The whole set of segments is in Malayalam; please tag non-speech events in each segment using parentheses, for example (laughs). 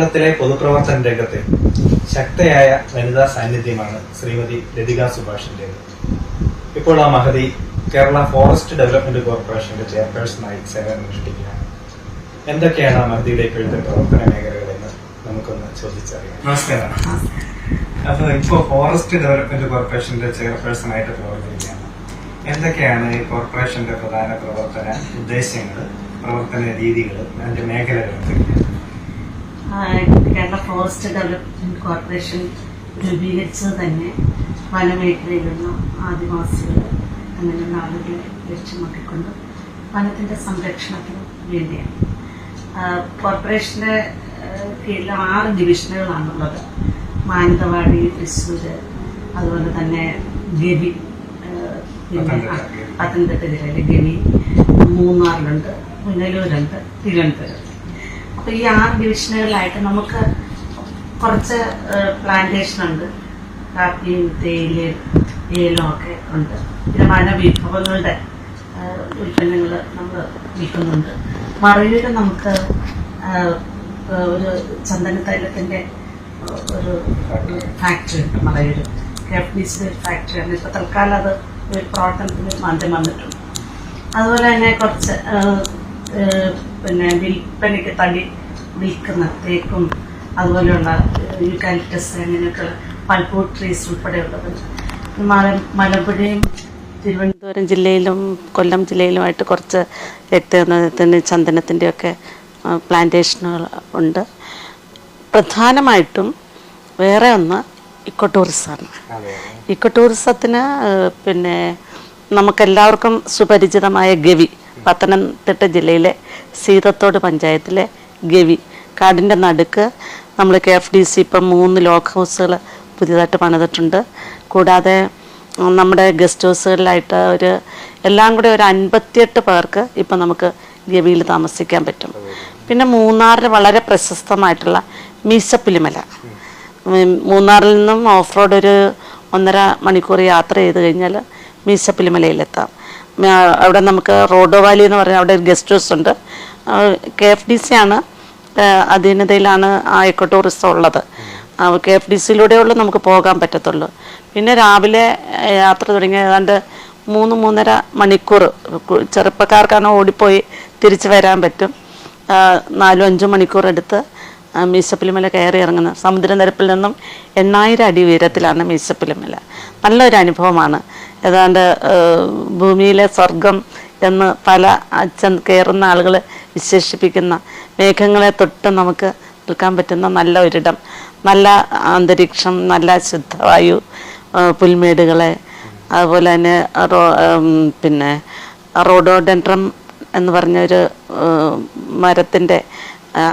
കേരളത്തിലെ പൊതുപ്രവർത്തന രംഗത്തെ ശക്തയായ വനിതാ സാന്നിധ്യമാണ് ശ്രീമതി ലതിക സുഭാഷിന്റേത് ഇപ്പോൾ ആ മഹതി കേരള ഫോറസ്റ്റ് ഡെവലപ്മെന്റ് കോർപ്പറേഷന്റെ ചെയർപേഴ്സണായി സേവനമനുഷ്ഠിക്കുകയാണ്. എന്തൊക്കെയാണ് ആ മഹതിയുടെ ഇപ്പോഴത്തെ പ്രവർത്തന മേഖലകളെന്ന് നമുക്കൊന്ന് ചോദിച്ചറിയാം. നമസ്കാരം. അപ്പൊ ഇപ്പോൾ ഫോറസ്റ്റ് ഡെവലപ്മെന്റ് കോർപ്പറേഷന്റെ ചെയർപേഴ്സൺ ആയിട്ട് പ്രവർത്തിക്കുകയാണ്. എന്തൊക്കെയാണ് ഈ കോർപ്പറേഷന്റെ പ്രധാന പ്രവർത്തന ഉദ്ദേശ്യങ്ങൾ പ്രവർത്തന രീതികൾ അതിന്റെ മേഖലകൾ എന്തൊക്കെയാണ്? കേരള ഫോറസ്റ്റ് ഡെവലപ്മെന്റ് കോർപ്പറേഷൻ രൂപീകരിച്ചത് തന്നെ വനമേഖലയിലുള്ള ആദിവാസികൾ അങ്ങനെയുള്ള ആളുകളെ ലക്ഷ്യമാക്കിക്കൊണ്ട് വനത്തിന്റെ സംരക്ഷണത്തിന് വേണ്ടിയാണ്. ആ, കീഴിൽ ആറ് ഡിവിഷനുകളാണുള്ളത്. മാനന്തവാടി തൃശ്ശൂർ അതുപോലെ തന്നെ ഗവി പിന്നെ പത്തനംതിട്ട ജില്ലയിലെ ഗവി. മൂന്നാറിലുണ്ട് പുനലൂരുണ്ട് തിരുവനന്തപുരം. അപ്പൊ ഈ ആറ് ഡിവിഷനുകളിലായിട്ട് നമുക്ക് കുറച്ച് പ്ലാന്റേഷൻ ഉണ്ട്. കാപ്പിയും തേയില ഏലും ഒക്കെ ഉണ്ട്. പിന്നെ വനവിഭവങ്ങളുടെ ഉൽപ്പന്നങ്ങൾ നമ്മൾ വിൽക്കുന്നുണ്ട്. മറയൂര് നമുക്ക് ഒരു ചന്ദന തൈലത്തിന്റെ ഒരു ഫാക്ടറി ഉണ്ട് മറയൂര്. കെഫ്ഡീസിന്റെ ഒരു ഫാക്ടറിയാണ് ഇപ്പൊ തൽക്കാലം അത് ഒരു പ്രവർത്തനത്തിന് മാറ്റം വന്നിട്ടുണ്ട്. അതുപോലെ തന്നെ കുറച്ച് പിന്നെ വിൽപ്പനയ്ക്ക് തടി വിൽക്കുന്ന തേക്കും അതുപോലെയുള്ള യൂക്കാലിറ്റസ് അങ്ങനെയൊക്കെയുള്ള പൽപ്പൂ ട്രീസ് ഉൾപ്പെടെയുള്ളത്. മല മലമ്പുഴയും തിരുവനന്തപുരം ജില്ലയിലും കൊല്ലം ജില്ലയിലുമായിട്ട് കുറച്ച് രക്തത്തിന് ചന്ദനത്തിന്റെയൊക്കെ പ്ലാന്റേഷനുകൾ ഉണ്ട്. പ്രധാനമായിട്ടും വേറെ ഒന്ന് ഇക്കോ ടൂറിസമാണ് ഇക്കോ ടൂറിസത്തിന് പിന്നെ നമുക്കെല്ലാവർക്കും സുപരിചിതമായ ഗവി പത്തനംതിട്ട ജില്ലയിലെ സീതത്തോട് പഞ്ചായത്തിലെ ഗവി. കാടിന്റെ നടുക്ക് നമ്മൾ കെ എഫ് ഡി സി ഇപ്പം മൂന്ന് ലോക്ക് ഹൗസുകൾ പുതിയതായിട്ട് പണിതിട്ടുണ്ട്. കൂടാതെ നമ്മുടെ ഗസ്റ്റ് ഹൗസുകളിലായിട്ട് ഒരു എല്ലാം കൂടെ ഒരു അൻപത്തിയെട്ട് പേർക്ക് ഇപ്പം നമുക്ക് ഗവിയിൽ താമസിക്കാൻ പറ്റും. പിന്നെ മൂന്നാറിൽ വളരെ പ്രശസ്തമായിട്ടുള്ള മീശപ്പുലിമല. മൂന്നാറിൽ നിന്നും ഓഫ് റോഡ് ഒരു ഒന്നര മണിക്കൂർ യാത്ര ചെയ്ത് കഴിഞ്ഞാൽ മീശപ്പുലിമലയിലെത്താം. അവിടെ നമുക്ക് റോഡോ വാലി എന്ന് പറഞ്ഞ അവിടെ ഒരു ഗസ്റ്റ് ഹൗസ് ഉണ്ട്. കെ എഫ് ഡി സി ആണ് അധീനതയിലാണ് ആ എക്കോ ടൂറിസം ഉള്ളത്. കെ എഫ് ഡി സിയിലൂടെയുള്ള നമുക്ക് പോകാൻ പറ്റത്തുള്ളൂ. പിന്നെ രാവിലെ യാത്ര തുടങ്ങിയ ഏതാണ്ട് മൂന്ന് മൂന്നര മണിക്കൂർ. ചെറുപ്പക്കാർക്കാണ് ഓടിപ്പോയി തിരിച്ചു വരാൻ പറ്റും. നാലും അഞ്ചും മണിക്കൂർ എടുത്ത് മീശപ്പുലിമല കയറി ഇറങ്ങുന്നത് സമുദ്രനിരപ്പിൽ നിന്നും എണ്ണായിരം അടി ഉയരത്തിലാണ് മീശപ്പുലിമല. നല്ലൊരു അനുഭവമാണ്. ഏതാണ്ട് ഭൂമിയിലെ സ്വർഗം എന്ന് പല അച്ഛൻ കയറുന്ന ആളുകൾ വിശേഷിപ്പിക്കുന്ന മേഘങ്ങളെ തൊട്ട് നമുക്ക് നിൽക്കാൻ പറ്റുന്ന നല്ല ഒരിടം. നല്ല അന്തരീക്ഷം നല്ല ശുദ്ധവായു പുൽമേടുകളെ. അതുപോലെ തന്നെ റോ- പിന്നെ റോഡോഡെൻട്രം എന്ന് പറഞ്ഞൊരു മരത്തിന്റെ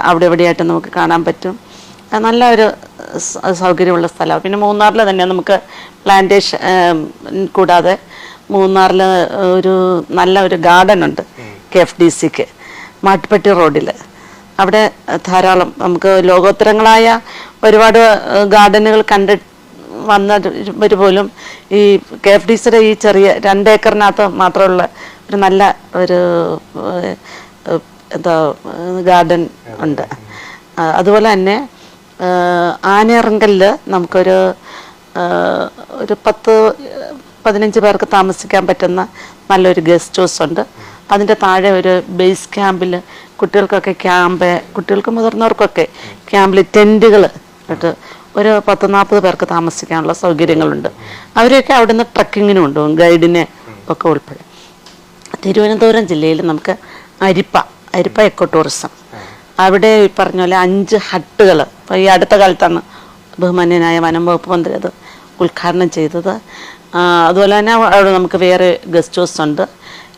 അവിടെ എവിടെയായിട്ട് നമുക്ക് കാണാൻ പറ്റും. നല്ല ഒരു സൗകര്യമുള്ള സ്ഥലമാണ്. പിന്നെ മൂന്നാറിൽ തന്നെ നമുക്ക് പ്ലാന്റേഷൻ കൂടാതെ മൂന്നാറിൽ ഒരു നല്ല ഒരു ഗാർഡൻ ഉണ്ട് കെ എഫ് ഡി സിക്ക് മാട്ടുപ്പെട്ടി റോഡിൽ അവിടെ ധാരാളം നമുക്ക് ലോകോത്തരങ്ങളായ ഒരുപാട് ഗാർഡനുകൾ കണ്ട് വന്നവർ പോലും ഈ കെ എഫ് ഡി സിയുടെ ഈ ചെറിയ രണ്ട് ഏക്കറിനകത്ത് മാത്രമുള്ള ഒരു നല്ല ഒരു എന്താ ഗാർഡൻ ഉണ്ട്. അതുപോലെ തന്നെ ആനയിറങ്കലിൽ നമുക്കൊരു ഒരു പത്ത് പതിനഞ്ച് പേർക്ക് താമസിക്കാൻ പറ്റുന്ന നല്ലൊരു ഗസ്റ്റ് ഹൗസ് ഉണ്ട്. അതിന്റെ താഴെ ഒരു ബേസ് ക്യാമ്പിൽ കുട്ടികൾക്കൊക്കെ ക്യാമ്പ് കുട്ടികൾക്ക് മുതിർന്നവർക്കൊക്കെ ക്യാമ്പിൽ ടെന്റുകൾ ഇട്ട് ഒരു പത്ത് നാൽപ്പത് പേർക്ക് താമസിക്കാനുള്ള സൗകര്യങ്ങളുണ്ട്. അവരെയൊക്കെ അവിടുന്ന് ട്രക്കിങ്ങിനും ഉണ്ട് ഗൈഡിനെ ഒക്കെ ഉൾപ്പെടെ. തിരുവനന്തപുരം ജില്ലയിൽ നമുക്ക് അരിപ്പ അരിപ്പ എക്കോ ടൂറിസം അവിടെ ഈ പറഞ്ഞ പോലെ അഞ്ച് ഹട്ടുകൾ ഇപ്പോൾ ഈ അടുത്ത കാലത്താണ് ബഹുമാന്യനായ വനം വകുപ്പ് മന്ത്രി അത് ഉദ്ഘാടനം ചെയ്തത്. അതുപോലെ തന്നെ അവിടെ നമുക്ക് വേറെ ഗസ്റ്റ് ഹൗസ് ഉണ്ട്.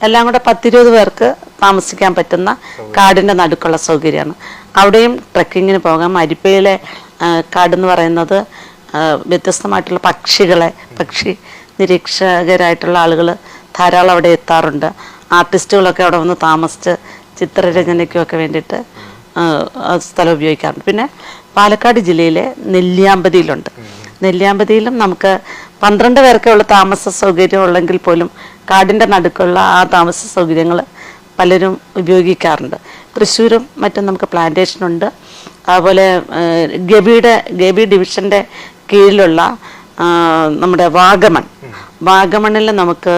എല്ലാം കൂടെ പത്തിരുപത് പേർക്ക് താമസിക്കാൻ പറ്റുന്ന കാടിന്റെ നടുക്കുള്ള സൗകര്യമാണ്. അവിടെയും ട്രക്കിങ്ങിന് പോകാം. അരിപ്പയിലെ കാടെന്ന് പറയുന്നത് വ്യത്യസ്തമായിട്ടുള്ള പക്ഷികളെ പക്ഷി നിരീക്ഷകരായിട്ടുള്ള ആളുകൾ ധാരാളം അവിടെ എത്താറുണ്ട്. ആർട്ടിസ്റ്റുകളൊക്കെ അവിടെ വന്ന് താമസിച്ച് ചിത്രരചനയ്ക്കും ഒക്കെ വേണ്ടിയിട്ട് സ്ഥലം ഉപയോഗിക്കാറുണ്ട്. പിന്നെ പാലക്കാട് ജില്ലയിലെ നെല്ലിയാമ്പതിയിലുണ്ട്. നെല്ലിയാമ്പതിയിലും നമുക്ക് പന്ത്രണ്ട് പേർക്കുള്ള താമസ സൗകര്യം ഉള്ളെങ്കിൽ പോലും കാടിന്റെ നടുക്കുള്ള ആ താമസ സൗകര്യങ്ങൾ പലരും ഉപയോഗിക്കാറുണ്ട്. തൃശ്ശൂരും മറ്റും നമുക്ക് പ്ലാന്റേഷനുണ്ട് അതുപോലെ ഗവിയുടെ ഗവി ഡിവിഷന്റെ കീഴിലുള്ള നമ്മുടെ വാഗമൺ. വാഗമണിൽ നമുക്ക്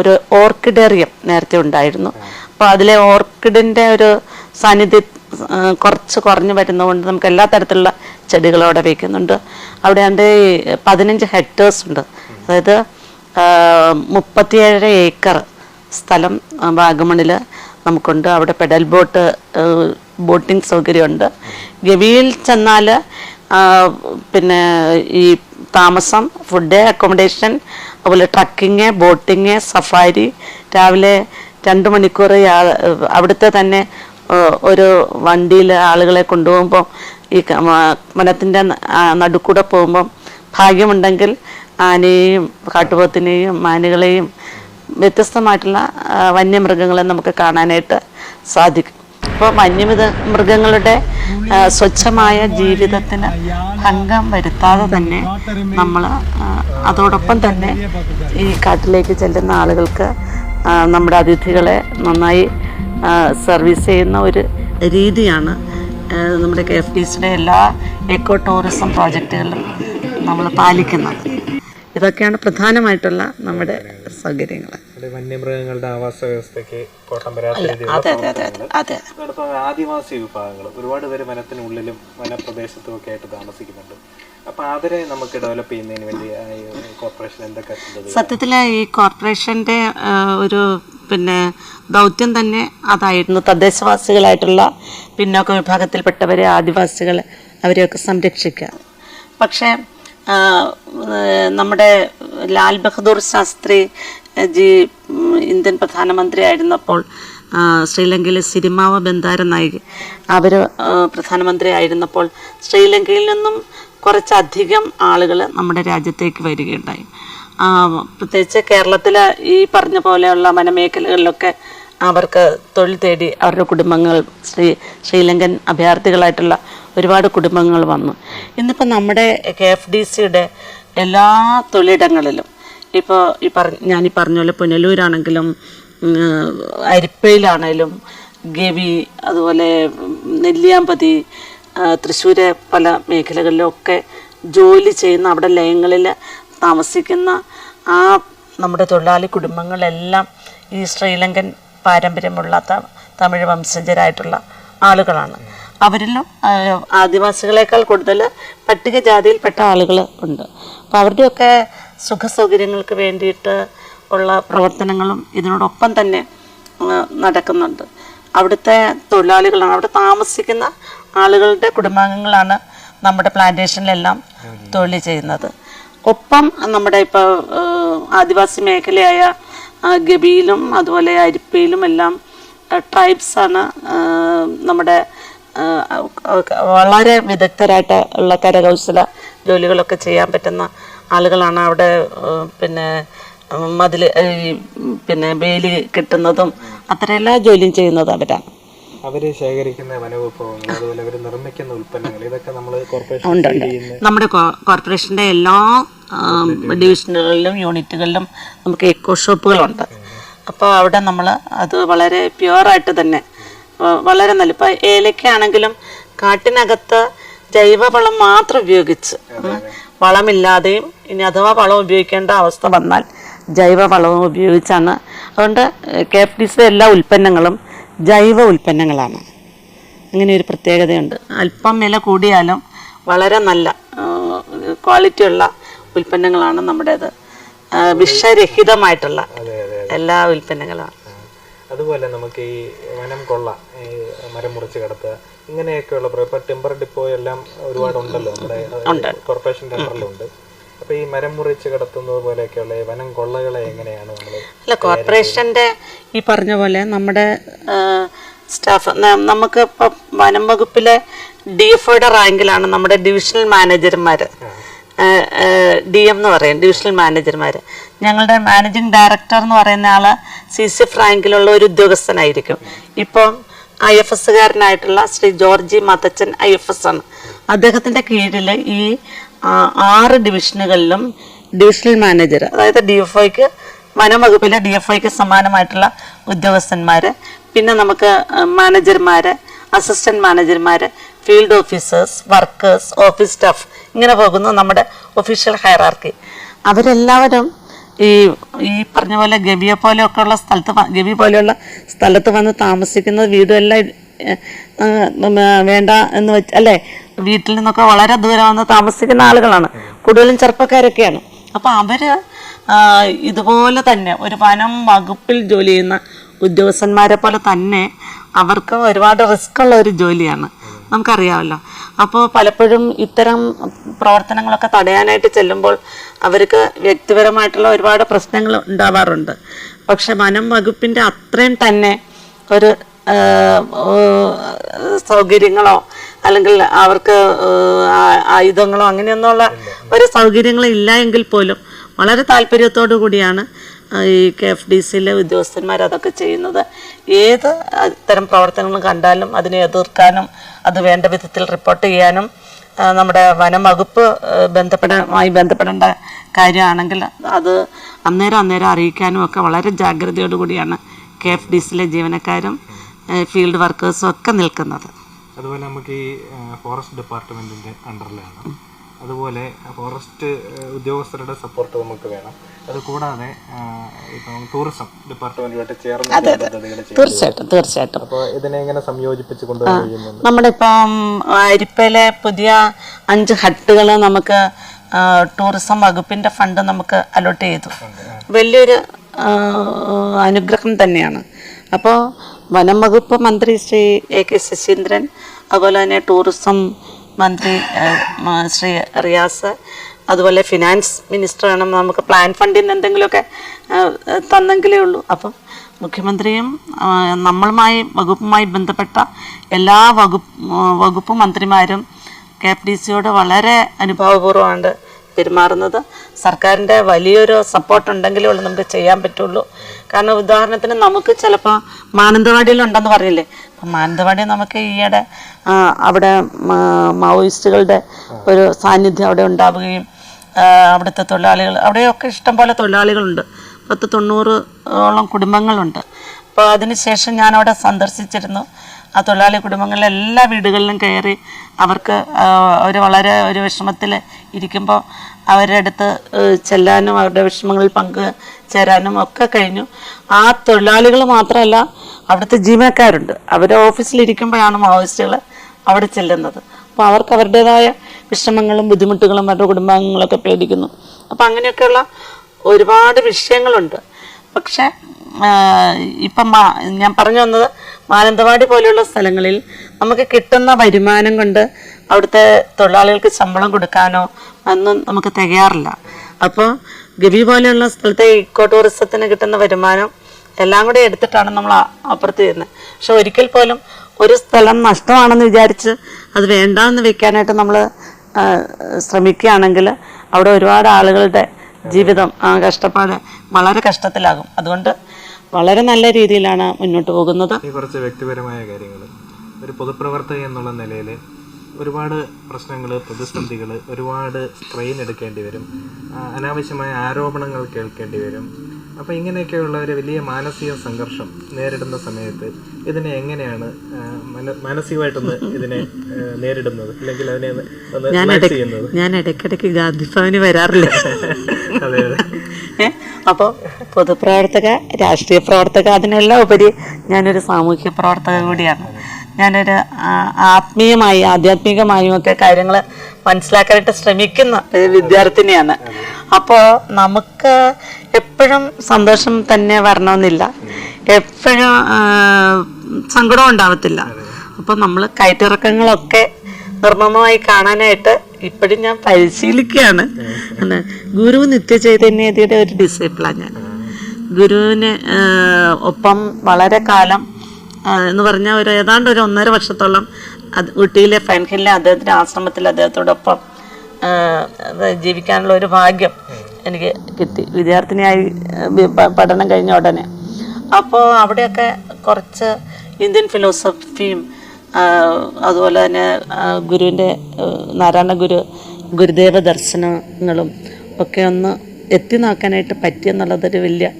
ഒരു ഓർക്കിഡേറിയം നേരത്തെ ഉണ്ടായിരുന്നു. അപ്പോൾ അതിലെ ഓർക്കിഡിന്റെ ഒരു സാന്നിധ്യം കുറച്ച് കുറഞ്ഞു വരുന്നതുകൊണ്ട് നമുക്ക് എല്ലാ തരത്തിലുള്ള ചെടികളും അവിടെ വയ്ക്കുന്നുണ്ട് അവിടെ ആണ്ട് പതിനഞ്ച് ഹെക്ടേഴ്സ് ഉണ്ട്. അതായത് മുപ്പത്തിയേഴര ഏക്കർ സ്ഥലം വാഗമണിൽ നമുക്കുണ്ട്. അവിടെ പെഡൽ ബോട്ട് ബോട്ടിംഗ് സൗകര്യമുണ്ട്. ഗവിയിൽ ചെന്നാൽ പിന്നെ ഈ താമസം ഫുഡ് അക്കോമഡേഷൻ അതുപോലെ ട്രക്കിങ് ബോട്ടിങ് സഫാരി രാവിലെ രണ്ട് മണിക്കൂർ അവിടുത്തെ തന്നെ ഒരു വണ്ടിയിൽ ആളുകളെ കൊണ്ടുപോകുമ്പോൾ ഈ മനത്തിന്റെ നടുക്കൂടെ പോകുമ്പം ഭാഗ്യമുണ്ടെങ്കിൽ ആനയെയും കാട്ടുപോത്തിനെയും മാനുകളെയും വ്യത്യസ്തമായിട്ടുള്ള വന്യമൃഗങ്ങളെ നമുക്ക് കാണാനായിട്ട് സാധിക്കും. അപ്പോൾ വന്യമൃഗ മൃഗങ്ങളുടെ സ്വച്ഛമായ ജീവിതത്തിന് ഭംഗം വരുത്താതെ തന്നെ നമ്മൾ അതോടൊപ്പം തന്നെ ഈ കാട്ടിലേക്ക് ചെല്ലുന്ന ആളുകൾക്ക് നമ്മുടെ അതിഥികളെ നന്നായി സർവീസ് ചെയ്യുന്ന ഒരു രീതിയാണ്. നമ്മുടെ കെ എഫ് ഡി സിയുടെ എല്ലാ എക്കോ ടൂറിസം പ്രോജക്റ്റുകളിലും നമ്മൾ പാലിക്കുന്നത്. ഇതൊക്കെയാണ് പ്രധാനമായിട്ടുള്ള നമ്മുടെ സൗകര്യങ്ങൾ വന്യമൃഗങ്ങളുടെ ആവാസ വ്യവസ്ഥയ്ക്ക് കോട്ടം അതെ അതെ അതെ അതെ അതെ. ആദിവാസി വിഭാഗങ്ങൾ ഒരുപാട് പേര് വനത്തിനുള്ളിലും വനപ്രദേശത്തും ഒക്കെ ആയിട്ട് താമസിക്കുന്നുണ്ട്. നമുക്ക് ഡെവലപ്പ് ചെയ്യുന്നതിന് വേണ്ടി ആ, കോർപ്പറേഷൻ എന്തൊക്കെ സത്യത്തിൽ ഈ കോർപ്പറേഷന്റെ ഒരു പിന്നെ ദൗത്യം തന്നെ അതായിരുന്നു തദ്ദേശവാസികളായിട്ടുള്ള പിന്നോക്ക വിഭാഗത്തിൽപ്പെട്ടവരെ ആദിവാസികൾ അവരെയൊക്കെ സംരക്ഷിക്കുക. പക്ഷേ നമ്മുടെ ലാൽ ബഹദൂർ ശാസ്ത്രി ജി ഇന്ത്യൻ പ്രധാനമന്ത്രി ആയിരുന്നപ്പോൾ ശ്രീലങ്കയിലെ സിരിമാവ ബന്ധാര നായിക അവർ പ്രധാനമന്ത്രി ആയിരുന്നപ്പോൾ ശ്രീലങ്കയിൽ നിന്നും കുറച്ചധികം ആളുകൾ നമ്മുടെ രാജ്യത്തേക്ക് വരികയുണ്ടായി. പ്രത്യേകിച്ച് കേരളത്തിലെ ഈ പറഞ്ഞ പോലെയുള്ള വനമേഖലകളിലൊക്കെ അവർക്ക് തൊഴിൽ തേടി അവരുടെ കുടുംബങ്ങൾ ശ്രീ ശ്രീലങ്കൻ അഭയാർത്ഥികളായിട്ടുള്ള ഒരുപാട് കുടുംബങ്ങൾ വന്നു. ഇന്നിപ്പോൾ നമ്മുടെ കെ എഫ് ഡി സിയുടെ എല്ലാ തൊഴിലിടങ്ങളിലും ഇപ്പോൾ ഈ ഞാൻ ഈ പറഞ്ഞ പോലെ പുനലൂരാണെങ്കിലും അരിപ്പയിലാണെങ്കിലും ഗവി അതുപോലെ നെല്ലിയാമ്പതി തൃശ്ശൂർ പല മേഖലകളിലൊക്കെ ജോലി ചെയ്യുന്ന അവിടെ ലയങ്ങളിൽ താമസിക്കുന്ന ആ നമ്മുടെ തൊഴിലാളി കുടുംബങ്ങളെല്ലാം ഈ ശ്രീലങ്കൻ പാരമ്പര്യമുള്ള തമിഴ് വംശജരായിട്ടുള്ള ആളുകളാണ്. അവരിലും ആദിവാസികളെക്കാൾ കൂടുതൽ പട്ടികജാതിയിൽപ്പെട്ട ആളുകൾ ഉണ്ട്. അപ്പോൾ അവരുടെയൊക്കെ സുഖ സൗകര്യങ്ങൾക്ക് വേണ്ടിയിട്ട് ഉള്ള പ്രവർത്തനങ്ങളും ഇതിനോടൊപ്പം തന്നെ നടക്കുന്നുണ്ട്. അവിടുത്തെ തൊഴിലാളികളാണ് അവിടെ താമസിക്കുന്ന ആളുകളുടെ കുടുംബാംഗങ്ങളാണ് നമ്മുടെ പ്ലാന്റേഷനിലെല്ലാം തൊഴിൽ ചെയ്യുന്നത്. ഒപ്പം നമ്മുടെ ഇപ്പോൾ ആദിവാസി മേഖലയായ ഗബിയിലും അതുപോലെ അരിപ്പയിലും എല്ലാം ട്രൈബ്സ് ആണ് നമ്മുടെ വളരെ വിദഗ്ധരായിട്ട് ഉള്ള കരകൗശല ജോലികളൊക്കെ ചെയ്യാൻ പറ്റുന്ന ആളുകളാണ് അവിടെ പിന്നെ മതിൽ പിന്നെ വേലി കിട്ടുന്നതും അത്ര എല്ലാ ജോലിയും ചെയ്യുന്നത് അവരാണ്. അവർ ശേഖരിക്കുന്ന വനവിഭവങ്ങൾ അതുപോലെ അവർ നിർമ്മിക്കുന്ന ഉൽപ്പന്നങ്ങൾ ഇതൊക്കെ നമ്മൾ കോർപ്പറേഷൻ നമ്മുടെ കോർപ്പറേഷന്റെ എല്ലാ ഡിവിഷനുകളിലും യൂണിറ്റുകളിലും നമുക്ക് എക്കോ ഷോപ്പുകളുണ്ട് അപ്പോൾ അവിടെ നമ്മൾ അത് വളരെ പ്യുവറായിട്ട് തന്നെ വളരെ നല്ല. ഇപ്പോൾ ഏലക്കാണെങ്കിലും കാട്ടിനകത്ത് ജൈവവളം മാത്രം ഉപയോഗിച്ച് വളമില്ലാതെയും ഇനി അഥവാ വളം ഉപയോഗിക്കേണ്ട അവസ്ഥ വന്നാൽ ജൈവവളവും ഉപയോഗിച്ചാണ്. അതുകൊണ്ട് കെ എഫ് ഡി സിയുടെ എല്ലാ ഉൽപ്പന്നങ്ങളും ജൈവ ഉൽപ്പന്നങ്ങളാണ്. അങ്ങനെ ഒരു പ്രത്യേകതയുണ്ട്. അല്പം വില കൂടിയാലും വളരെ നല്ല ക്വാളിറ്റിയുള്ള ഉൽപ്പന്നങ്ങളാണ് നമ്മുടേത്. വിഷരഹിതമായിട്ടുള്ള എല്ലാ ഉൽപ്പന്നങ്ങളാണ്. അതുപോലെ നമുക്ക് ഈ വനം കൊള്ള ഈ മരം മുറിച്ച് കിടത്തുക ഇങ്ങനെയൊക്കെയുള്ള ഇപ്പൊ ടിമ്പർ ഡിപ്പോ എല്ലാം ഒരുപാട് ഉണ്ടല്ലോ നമ്മുടെ കോർപ്പറേഷൻ ടെമ്പറിലുണ്ട് അപ്പൊ ഈ മരം മുറിച്ച് കടത്തുന്നത് പോലെയൊക്കെയുള്ള ഈ വനം കൊള്ളകളെ എങ്ങനെയാണ് നമ്മൾ അല്ല കോർപ്പറേഷന്റെ ഈ പറഞ്ഞ പോലെ നമ്മുടെ സ്റ്റാഫ് നമുക്ക് ഇപ്പം വനം വകുപ്പിലെ ഡിഎഫ്ഒയുടെ റാങ്കിലാണ് നമ്മുടെ ഡിവിഷണൽ മാനേജർമാര് ഡി എം എന്ന് പറയും ഡിവിഷണൽ മാനേജർമാർ ഞങ്ങളുടെ മാനേജിങ് ഡയറക്ടർ എന്ന് പറയുന്ന ആൾ സി സി എഫ് റാങ്കിലുള്ള ഒരു ഉദ്യോഗസ്ഥനായിരിക്കും. ഇപ്പം I F എസ്സുകാരനായിട്ടുള്ള Shri Georgi Mathachan I F S ആണ്. അദ്ദേഹത്തിന്റെ കീഴിൽ ഈ ആറ് ഡിവിഷനുകളിലും ഡിവിഷണൽ മാനേജർ അതായത് ഡി എഫ് ഐക്ക് വനം വകുപ്പിലെ ഡി എഫ് ഐക്ക് സമാനമായിട്ടുള്ള ഉദ്യോഗസ്ഥന്മാർ പിന്നെ നമുക്ക് മാനേജർമാർ അസിസ്റ്റന്റ് മാനേജർമാർ field officers workers office staff ഇങ്ങനെ പോകുന്നു നമ്മുടെ ഒഫീഷ്യൽ ഹയറാർക്കി അവരെല്ലാവരും ഈ ഈ പറഞ്ഞ പോലെ ഗവിയെ പോലെയൊക്കെ ഉള്ള സ്ഥലത്ത് ഗവി പോലെയുള്ള സ്ഥലത്ത് വന്ന് താമസിക്കുന്ന വീടും എല്ലാം ഏഹ്, ഏഹ്, ഉം, വേണ്ട എന്ന് വെച്ച് അല്ലേ? വീട്ടിൽ നിന്നൊക്കെ വളരെ ദൂരം വന്ന് താമസിക്കുന്ന ആളുകളാണ്. കൂടുതലും ചെറുപ്പക്കാരൊക്കെയാണ്. അപ്പോൾ അവർ ഇതുപോലെ തന്നെ ഒരു വനം വകുപ്പിൽ ജോലി ചെയ്യുന്ന ഉദ്യോഗസ്ഥന്മാരെ പോലെ തന്നെ അവർക്ക് ഒരുപാട് റിസ്ക് ഉള്ള ഒരു ജോലിയാണ്. നമുക്കറിയാമല്ലോ. അപ്പോൾ പലപ്പോഴും ഇത്തരം പ്രവർത്തനങ്ങളൊക്കെ തടയാനായിട്ട് ചെല്ലുമ്പോൾ അവർക്ക് വ്യക്തിപരമായിട്ടുള്ള ഒരുപാട് പ്രശ്നങ്ങൾ ഉണ്ടാവാറുണ്ട്. പക്ഷെ വനം വകുപ്പിന്റെ അത്രയും തന്നെ ഒരു സൗകര്യങ്ങളോ അല്ലെങ്കിൽ അവർക്ക് ആയുധങ്ങളോ അങ്ങനെയൊന്നുള്ള ഒരു സൗകര്യങ്ങളും ഇല്ല എങ്കിൽ പോലും വളരെ താല്പര്യത്തോടു കൂടിയാണ് ഈ കെ എഫ് ഡി സിയിലെ ഉദ്യോഗസ്ഥന്മാർ അതൊക്കെ ചെയ്യുന്നത്. ഏത് തരം പ്രവർത്തനങ്ങൾ കണ്ടാലും അതിനെ എതിർക്കാനും അത് വേണ്ട വിധത്തിൽ റിപ്പോർട്ട് ചെയ്യാനും നമ്മുടെ വനം വകുപ്പ് ബന്ധപ്പെടുമായി ബന്ധപ്പെടേണ്ട കാര്യമാണെങ്കിൽ അത് അന്നേരം അന്നേരം അറിയിക്കാനും ഒക്കെ വളരെ ജാഗ്രതയോടു കൂടിയാണ് കെ എഫ് ഡി സിയിലെ ജീവനക്കാരും ഫീൽഡ് വർക്കേഴ്സും ഒക്കെ നിൽക്കുന്നത്. അതുപോലെ നമുക്ക് ഈ ഫോറസ്റ്റ് ഡിപ്പാർട്ട്മെന്റിന്റെ അണ്ടറിലാണ്. അതുപോലെ ഫോറസ്റ്റ് ഉദ്യോഗസ്ഥരുടെ സപ്പോർട്ട് നമുക്ക് വേണം. അത് കൂടാതെ ഇപ്പം ടൂറിസം ഡിപ്പാർട്ട്മെന്റുമായിട്ട് ചേർന്ന് തീർച്ചയായിട്ടും തീർച്ചയായിട്ടും. അപ്പോൾ ഇതിനെ എങ്ങനെ സംയോജിപ്പിച്ച് കൊണ്ടുപോകുന്നു നമ്മുടെ ഇപ്പം അരിപ്പയിലെ പുതിയ അഞ്ച് ഹട്ടുകൾ നമുക്ക് ടൂറിസം വകുപ്പിന്റെ ഫണ്ട് നമുക്ക് അലോട്ട് ചെയ്തു. വലിയൊരു അനുഗ്രഹം തന്നെയാണ്. അപ്പോൾ വനം വകുപ്പ് മന്ത്രി ശ്രീ എ കെ ശശീന്ദ്രൻ അതുപോലെ തന്നെ ടൂറിസം മന്ത്രി ശ്രീ റിയാസ് അതുപോലെ ഫിനാൻസ് മിനിസ്റ്ററാണ്. നമുക്ക് പ്ലാൻ ഫണ്ടിൽ നിന്ന് എന്തെങ്കിലുമൊക്കെ തന്നെങ്കിലേ ഉള്ളൂ. അപ്പം മുഖ്യമന്ത്രിയും നമ്മളുമായി വകുപ്പുമായി ബന്ധപ്പെട്ട എല്ലാ വകുപ്പ് വകുപ്പ് മന്ത്രിമാരും കെ എഫ് ഡി സിയോട് വളരെ അനുഭാവപൂർവമാണ് പെരുമാറുന്നത്. സർക്കാരിന്റെ വലിയൊരു സപ്പോർട്ട് ഉണ്ടെങ്കിലേ ഉള്ളൂ നമുക്ക് ചെയ്യാൻ പറ്റുള്ളൂ. കാരണം ഉദാഹരണത്തിന് നമുക്ക് ചിലപ്പോൾ മാനന്തവാടിയിലുണ്ടെന്ന് പറയില്ലേ അപ്പം മാനന്തവാടി നമുക്ക് ഈയിടെ അവിടെ മാവോയിസ്റ്റുകളുടെ ഒരു സാന്നിധ്യം അവിടെ ഉണ്ടാവുകയും അവിടുത്തെ തൊഴിലാളികൾ അവിടെയൊക്കെ ഇഷ്ടംപോലെ തൊഴിലാളികളുണ്ട്. പത്ത് തൊണ്ണൂറ് ഓളം കുടുംബങ്ങളുണ്ട്. അപ്പോൾ അതിനുശേഷം ഞാൻ അവിടെ സന്ദർശിച്ചിരുന്നു. ആ തൊഴിലാളി കുടുംബങ്ങളിലെ എല്ലാ വീടുകളിലും കയറി അവർക്ക് അവർ വളരെ ഒരു വിഷമത്തിൽ ഇരിക്കുമ്പോൾ അവരുടെ അടുത്ത് ചെല്ലാനും അവരുടെ വിഷമങ്ങളിൽ പങ്ക് ചേരാനും ഒക്കെ കഴിഞ്ഞു. ആ തൊഴിലാളികൾ മാത്രമല്ല അവിടുത്തെ ജീവനക്കാരുണ്ട്. അവർ ഓഫീസിലിരിക്കുമ്പോഴാണ് മാവോയിസ്റ്റുകൾ അവിടെ ചെല്ലുന്നത്. അപ്പോൾ അവർക്ക് അവരുടേതായ വിഷമങ്ങളും ബുദ്ധിമുട്ടുകളും അവരുടെ കുടുംബാംഗങ്ങളൊക്കെ പേടിക്കുന്നു. അപ്പം അങ്ങനെയൊക്കെയുള്ള ഒരുപാട് വിഷയങ്ങളുണ്ട്. പക്ഷെ ഇപ്പം ഞാൻ പറഞ്ഞു വന്നത് മാനന്തവാടി പോലെയുള്ള സ്ഥലങ്ങളിൽ നമുക്ക് കിട്ടുന്ന വരുമാനം കൊണ്ട് അവിടുത്തെ തൊഴിലാളികൾക്ക് ശമ്പളം കൊടുക്കാനോ ഒന്നും നമുക്ക് തികയാറില്ല. അപ്പോൾ ഗവി പോലെയുള്ള സ്ഥലത്തെ ഇക്കോ ടൂറിസത്തിന് കിട്ടുന്ന വരുമാനം എല്ലാം കൂടെ എടുത്തിട്ടാണ് നമ്മൾ അപ്പുറത്ത് ചെയ്യുന്നത് പക്ഷെ ഒരിക്കൽ പോലും ഒരു സ്ഥലം നഷ്ടമാണെന്ന് വിചാരിച്ച് അത് വേണ്ടാന്ന് വെക്കാനായിട്ട് നമ്മൾ ശ്രമിക്കുകയാണെങ്കിൽ അവിടെ ഒരുപാട് ആളുകളുടെ ജീവിതം ആ കഷ്ടപ്പാട് വളരെ കഷ്ടത്തിലാകും. അതുകൊണ്ട് വളരെ നല്ല രീതിയിലാണ് മുന്നോട്ട് പോകുന്നത്. കുറച്ച് വ്യക്തിപരമായ കാര്യങ്ങൾ ഒരു പൊതുപ്രവർത്തക എന്നുള്ള നിലയിൽ ഒരുപാട് പ്രശ്നങ്ങൾ പ്രതിസന്ധികൾ ഒരുപാട് സ്ട്രെയിൻ എടുക്കേണ്ടി വരും. അനാവശ്യമായ ആരോപണങ്ങൾ കേൾക്കേണ്ടി വരും. അപ്പോൾ ഇങ്ങനെയൊക്കെയുള്ള ഒരു വലിയ മാനസിക സംഘർഷം നേരിടുന്ന സമയത്ത് ഇതിനെ എങ്ങനെയാണ് മാനസികമായിട്ടൊന്ന് ഇതിനെ നേരിടുന്നത്? അല്ലെങ്കിൽ അതിനെ ഞാൻ ഇടയ്ക്കിടയ്ക്ക് ഗാന്ധി ഭവന് വരാറില്ല. (laughs) അതെ അതെ. (laughs) അപ്പോൾ പൊതുപ്രവർത്തക രാഷ്ട്രീയ പ്രവർത്തക അതിനെല്ലാം ഉപരി ഞാനൊരു സാമൂഹ്യ പ്രവർത്തക കൂടിയാണ്. ഞാനൊരു ആത്മീയമായി ആധ്യാത്മികമായും ഒക്കെ കാര്യങ്ങൾ മനസ്സിലാക്കാനായിട്ട് ശ്രമിക്കുന്ന ഒരു വിദ്യാർത്ഥിനിയാണ്. അപ്പോൾ നമുക്ക് എപ്പോഴും സന്തോഷം തന്നെ വരണമെന്നില്ല. എപ്പോഴും സങ്കടം ഉണ്ടാവത്തില്ല. അപ്പോൾ നമ്മൾ കയറ്റിറക്കങ്ങളൊക്കെ നിർമ്മമമായി കാണാനായിട്ട് ഇപ്പോഴും ഞാൻ പരിശീലിക്കുകയാണ്. ഗുരു നിത്യചൈതന്യതയുടെ ഒരു ഡിസിപ്ലാണ് ഞാൻ. ഗുരുവിന് ഒപ്പം വളരെ കാലം എന്ന് പറഞ്ഞാൽ ഒരു ഏതാണ്ട് ഒരു ഒന്നര വർഷത്തോളം അത് ഊട്ടിയിലെ ഫൈൻഹില്ലെ അദ്ദേഹത്തിന്റെ ആശ്രമത്തിൽ അദ്ദേഹത്തോടൊപ്പം ജീവിക്കാനുള്ള ഒരു ഭാഗ്യം എനിക്ക് കിട്ടി. വിദ്യാർത്ഥിനിയായി പഠനം കഴിഞ്ഞ ഉടനെ. അപ്പോൾ അവിടെയൊക്കെ കുറച്ച് ഇന്ത്യൻ ഫിലോസഫിയും അതുപോലെ തന്നെ ഗുരുവിന്റെ നാരായണ ഗുരു ഗുരുദേവ ദർശനങ്ങളും ഒക്കെ ഒന്ന് എത്തി നോക്കാനായിട്ട് പറ്റിയെന്നുള്ളതൊരു വലിയ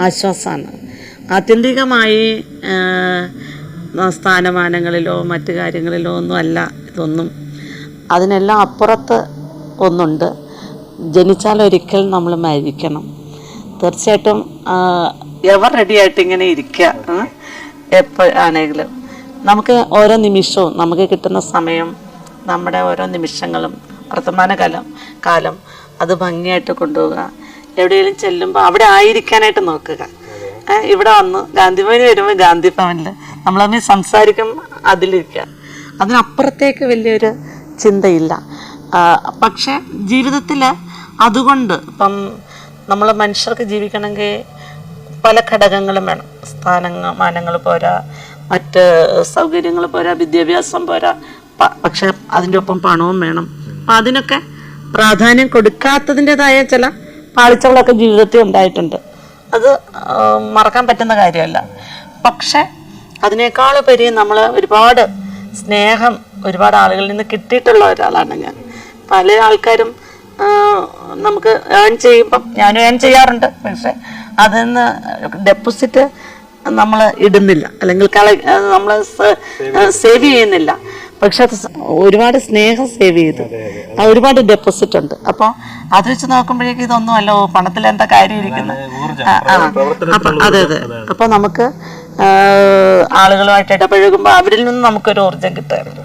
ആശ്വാസമാണ്. ആത്യന്തികമായി സ്ഥാനമാനങ്ങളിലോ മറ്റു കാര്യങ്ങളിലോ ഒന്നും അല്ല ഇതൊന്നും. അതിനെല്ലാം അപ്പുറത്ത് ഒന്നുണ്ട്. ജനിച്ചാൽ ഒരിക്കൽ നമ്മൾ മരിക്കണം. തീർച്ചയായിട്ടും എവർ എവർ റെഡിയായിട്ട് ഇങ്ങനെ ഇരിക്കുക എപ്പോഴാണെങ്കിലും നമുക്ക് ഓരോ നിമിഷവും നമുക്ക് കിട്ടുന്ന സമയം നമ്മുടെ ഓരോ നിമിഷങ്ങളും വർത്തമാനകാലം കാലം അത് ഭംഗിയായിട്ട് കൊണ്ടുപോവുക. എവിടെയെങ്കിലും ചെല്ലുമ്പോൾ അവിടെ ആയിരിക്കാനായിട്ട് നോക്കുക. ഇവിടെ വന്ന് ഗാന്ധി ഭവനിൽ വരുമ്പോൾ ഗാന്ധി ഭവനിൽ നമ്മൾ തമ്മിൽ സംസാരിക്കും അതിലിരിക്കുക. അതിനപ്പുറത്തേക്ക് വലിയൊരു ചിന്തയില്ല. പക്ഷെ ജീവിതത്തിൽ അതുകൊണ്ട് ഇപ്പം നമ്മൾ മനുഷ്യർക്ക് ജീവിക്കണമെങ്കിൽ പല ഘടകങ്ങളും വേണം. സ്ഥാനങ്ങൾ മാനങ്ങൾ പോരാ മറ്റ് സൗകര്യങ്ങൾ പോരാ വിദ്യാഭ്യാസം പോരാ. പക്ഷെ അതിന്റെ ഒപ്പം പണവും വേണം. അപ്പം അതിനൊക്കെ പ്രാധാന്യം കൊടുക്കാത്തതിന്റെതായ ചില പാളിച്ചകളൊക്കെ ജീവിതത്തിൽ ഉണ്ടായിട്ടുണ്ട്. അത് മറക്കാൻ പറ്റുന്ന കാര്യമല്ല. പക്ഷെ അതിനേക്കാളുപരി നമ്മൾ ഒരുപാട് സ്നേഹം ഒരുപാട് ആളുകളിൽ നിന്ന് കിട്ടിയിട്ടുള്ള ഒരാളാണ് ഞാൻ. പല ആൾക്കാരും നമുക്ക് ഏൺ ചെയ്യുമ്പം ഞാനും ഏൺ ചെയ്യാറുണ്ട്. പക്ഷെ അതിൽ നിന്ന് ഡെപ്പോസിറ്റ് നമ്മൾ ഇടുന്നില്ല. അല്ലെങ്കിൽ കള നമ്മൾ സേവ് ചെയ്യുന്നില്ല. പക്ഷെ അത് ഒരുപാട് സ്നേഹം സേവ് ചെയ്തു. ആ, ഒരുപാട് ഡെപ്പോസിറ്റ് ഉണ്ട്. അപ്പോൾ അത് വെച്ച് നോക്കുമ്പോഴേക്കും ഇതൊന്നും അല്ല ഓ പണത്തിൽ എന്താ കാര്യം ഇരിക്കുന്നത്. അപ്പൊ അതെ അതെ. അപ്പോൾ നമുക്ക് ആളുകളുമായിട്ട് ഇടപഴകുമ്പോൾ അവരിൽ നിന്ന് നമുക്കൊരു ഊർജം കിട്ടാറുണ്ട്.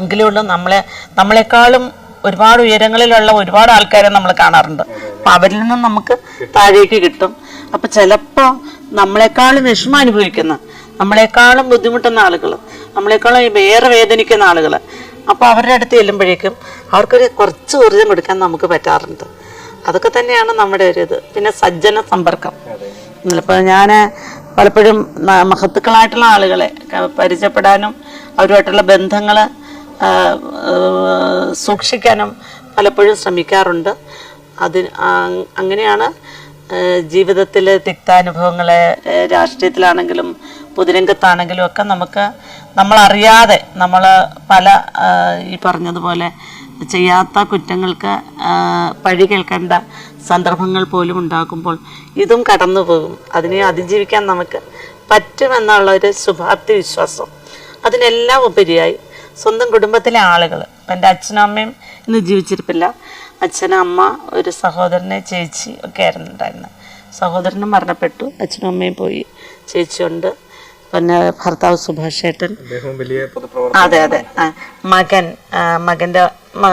എങ്കിലേ ഉള്ളൂ നമ്മളെ നമ്മളെക്കാളും ഒരുപാട് ഉയരങ്ങളിലുള്ള ഒരുപാട് ആൾക്കാരെ നമ്മൾ കാണാറുണ്ട്. അപ്പൊ അവരിൽ നിന്നും നമുക്ക് താഴേക്ക് കിട്ടും. അപ്പൊ ചിലപ്പോ നമ്മളെക്കാളും വിഷമം അനുഭവിക്കുന്ന നമ്മളെക്കാളും ബുദ്ധിമുട്ടുന്ന ആളുകൾ നമ്മളെക്കാളും വേറെ വേദനിക്കുന്ന ആളുകൾ അപ്പോൾ അവരുടെ അടുത്ത് ചെല്ലുമ്പോഴേക്കും അവർക്കൊരു കുറച്ച് ഊർജം കൊടുക്കാൻ നമുക്ക് പറ്റാറുണ്ട്. അതൊക്കെ തന്നെയാണ് നമ്മുടെ ഒരു ഇത്. പിന്നെ സജ്ജന സമ്പർക്കം. ഇപ്പോൾ ഞാൻ പലപ്പോഴും മഹത്തുക്കളായിട്ടുള്ള ആളുകളെ പരിചയപ്പെടാനും അവരുമായിട്ടുള്ള ബന്ധങ്ങൾ സൂക്ഷിക്കാനും പലപ്പോഴും ശ്രമിക്കാറുണ്ട്. അതിന് അങ്ങനെയാണ് ജീവിതത്തിലെ തിക്താനുഭവങ്ങളെ രാഷ്ട്രീയത്തിലാണെങ്കിലും പൊതുരംഗത്താണെങ്കിലും ഒക്കെ നമുക്ക് നമ്മളറിയാതെ നമ്മൾ പല ഈ പറഞ്ഞതുപോലെ ചെയ്യാത്ത കുറ്റങ്ങൾക്ക് പഴി കേൾക്കേണ്ട സന്ദർഭങ്ങൾ പോലും ഉണ്ടാകുമ്പോൾ ഇതും കടന്നു പോകും അതിനെ അതിജീവിക്കാൻ നമുക്ക് പറ്റുമെന്നുള്ള ഒരു ശുഭാപ്തി വിശ്വാസം. അതിനെല്ലാം ഉപരിയായി സ്വന്തം കുടുംബത്തിലെ ആളുകൾ എന്റെ അച്ഛനും അമ്മയും ഇന്ന് ജീവിച്ചിരിപ്പില്ല. അച്ഛനും അമ്മ ഒരു സഹോദരനെ ചേച്ചി ഒക്കെ ആയിരുന്നു ഉണ്ടായിരുന്നത് സഹോദരനും മരണപ്പെട്ടു. അച്ഛനും അമ്മയും പോയി. ചേച്ചിയുണ്ട്. പിന്നെ ഭർത്താവ് സുഭാഷ് ഏട്ടൻ. അതെ അതെ. മകൻ മകന്റെ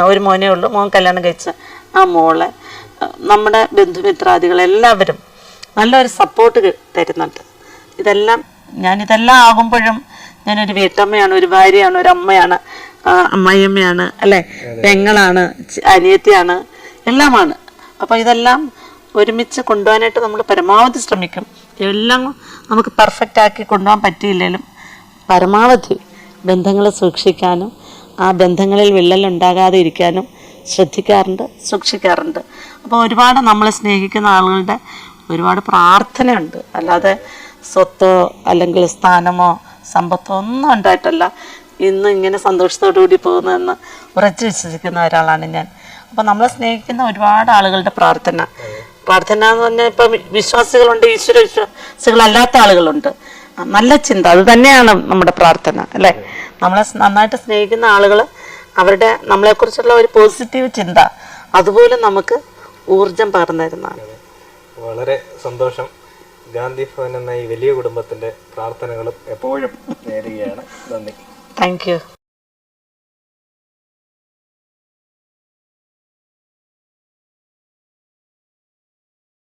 ഒരു മോനേ ഉള്ളൂ. മോൻ കല്യാണം കഴിച്ച. ആ മോളെ നമ്മുടെ ബന്ധുമിത്രാദികൾ എല്ലാവരും നല്ലൊരു സപ്പോർട്ട് തരുന്നുണ്ട്. ഇതെല്ലാം ഞാനിതെല്ലാം ആകുമ്പോഴും ഞാനൊരു വീട്ടമ്മയാണ് ഒരു ഭാര്യയാണ് ഒരു അമ്മയാണ്. ആ, അമ്മായിയമ്മയാണ് അല്ലേ? പെങ്ങളാണ് അനിയത്തിയാണ് എല്ലാമാണ്. അപ്പോൾ ഇതെല്ലാം ഒരുമിച്ച് കൊണ്ടുപോകാനായിട്ട് നമ്മൾ പരമാവധി ശ്രമിക്കും. എല്ലാം നമുക്ക് പെർഫെക്റ്റ് ആക്കി കൊണ്ടുപോകാൻ പറ്റിയില്ലെങ്കിലും പരമാവധി ബന്ധങ്ങൾ സൂക്ഷിക്കാനും ആ ബന്ധങ്ങളിൽ വിള്ളൽ ഉണ്ടാകാതെ ഇരിക്കാനും ശ്രദ്ധിക്കാറുണ്ട് സൂക്ഷിക്കാറുണ്ട്. അപ്പോൾ ഒരുപാട് നമ്മളെ സ്നേഹിക്കുന്ന ആളുകളുടെ ഒരുപാട് പ്രാർത്ഥനയുണ്ട്. അല്ലാതെ സ്വത്തോ അല്ലെങ്കിൽ സ്ഥാനമോ സമ്പത്തോ ഒന്നും ഉണ്ടായിട്ടല്ല. ഇന്ന് ഇങ്ങനെ സന്തോഷത്തോടു കൂടി പോകുന്നതെന്ന് ഉറച്ചു വിശ്വസിക്കുന്ന ഒരാളാണ് ഞാൻ. അപ്പം നമ്മളെ സ്നേഹിക്കുന്ന ഒരുപാട് ആളുകളുടെ പ്രാർത്ഥന. പ്രാർത്ഥന എന്ന് പറഞ്ഞാൽ ഇപ്പം വിശ്വാസികളുണ്ട് ഈശ്വര വിശ്വാസികളല്ലാത്ത ആളുകളുണ്ട്. നല്ല ചിന്ത. അത് തന്നെയാണ് നമ്മുടെ പ്രാർത്ഥന അല്ലേ? നമ്മളെ നന്നായിട്ട് സ്നേഹിക്കുന്ന ആളുകൾ അവരുടെ നമ്മളെക്കുറിച്ചുള്ള ഒരു പോസിറ്റീവ് ചിന്ത അതുപോലെ നമുക്ക് ഊർജം പകർന്നു തരുന്നതാണ്. വളരെ സന്തോഷം. ഗാന്ധി ഭവൻ എന്ന ഈ വലിയ കുടുംബത്തിന്റെ പ്രാർത്ഥനകളും എപ്പോഴും നേരുകയാണ്. നന്ദി. Thank you.